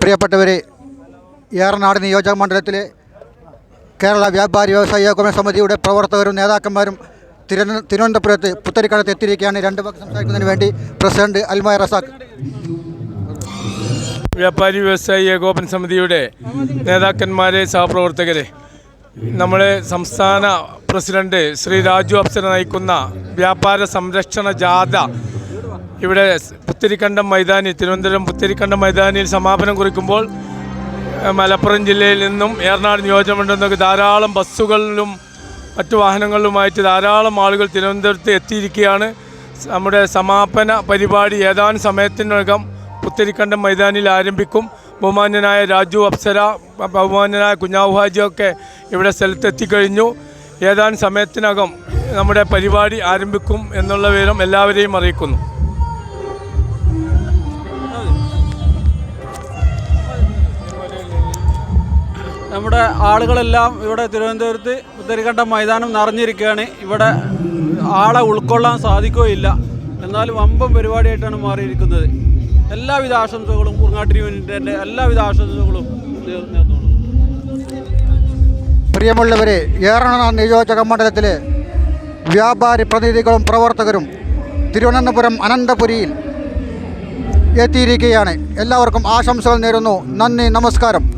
പ്രിയപ്പെട്ടവരെ ഏറനാട് നിയോജക മണ്ഡലത്തിലെ കേരള വ്യാപാരി വ്യവസായ ഏകോപന സമിതിയുടെ പ്രവർത്തകരും നേതാക്കന്മാരും തിരുവന- തിരുവനന്തപുരത്ത് പുത്തരിക്കടത്ത് എത്തിയിരിക്കുകയാണ്. രണ്ട് പക്ഷം സംസാരിക്കുന്നതിന് വേണ്ടി പ്രസിഡന്റ് അൽമായ റസാഖ്. വ്യാപാരി വ്യവസായി ഏകോപന സമിതിയുടെ നേതാക്കന്മാരെ സഹപ്രവർത്തകരെ നമ്മളെ സംസ്ഥാന പ്രസിഡന്റ് ശ്രീ രാജു അപ്സര നയിക്കുന്ന വ്യാപാര സംരക്ഷണ ജാഥ ഇവിടെ പുത്തിരിക്കണ്ടം മൈതാനി തിരുവനന്തപുരം പുത്തിരിക്കണ്ടം മൈതാനിയിൽ സമാപനം കുറിക്കുമ്പോൾ മലപ്പുറം ജില്ലയിൽ നിന്നും ഏറനാട് നിയോജകമണ്ഡലത്തിൽ നിന്നൊക്കെ ധാരാളം ബസ്സുകളിലും മറ്റു വാഹനങ്ങളിലുമായിട്ട് ധാരാളം ആളുകൾ തിരുവനന്തപുരത്ത് എത്തിയിരിക്കുകയാണ്. നമ്മുടെ സമാപന പരിപാടി ഏതാനും സമയത്തിനകം പുത്തിരിക്കണ്ടം മൈതാനിയിൽ ആരംഭിക്കും. ബഹുമാന്യനായ രാജു അപ്സര ബഹുമാന്യനായ കുഞ്ഞാവു ഹാജിയൊക്കെ ഇവിടെ സ്ഥലത്ത് എത്തിക്കഴിഞ്ഞു ഏതാനും സമയത്തിനകം നമ്മുടെ പരിപാടി ആരംഭിക്കും എന്നുള്ള വിവരം എല്ലാവരെയും അറിയിക്കുന്നു. നമ്മുടെ ആളുകളെല്ലാം ഇവിടെ തിരുവനന്തപുരത്ത് പുത്തരിക്കണ്ടം മൈതാനം നിറഞ്ഞിരിക്കുകയാണ്. ഇവിടെ ആളെ ഉൾക്കൊള്ളാൻ സാധിക്കുകയില്ല. എന്നാലും വമ്പം പരിപാടിയായിട്ടാണ് മാറിയിരിക്കുന്നത്. എല്ലാവിധ ആശംസകളും കുറുങ്ങാട്ടിരി യൂണിറ്റിന്റെ എല്ലാവിധ ആശംസകളും പ്രിയമുള്ളവരെ ഏറണ നിയോജക മണ്ഡലത്തിലെ വ്യാപാരി പ്രതിനിധികളും പ്രവർത്തകരും തിരുവനന്തപുരം അനന്തപുരിയിൽ എത്തിയിരിക്കുകയാണ്. എല്ലാവർക്കും ആശംസകൾ നേരുന്നു. നന്ദി നമസ്കാരം.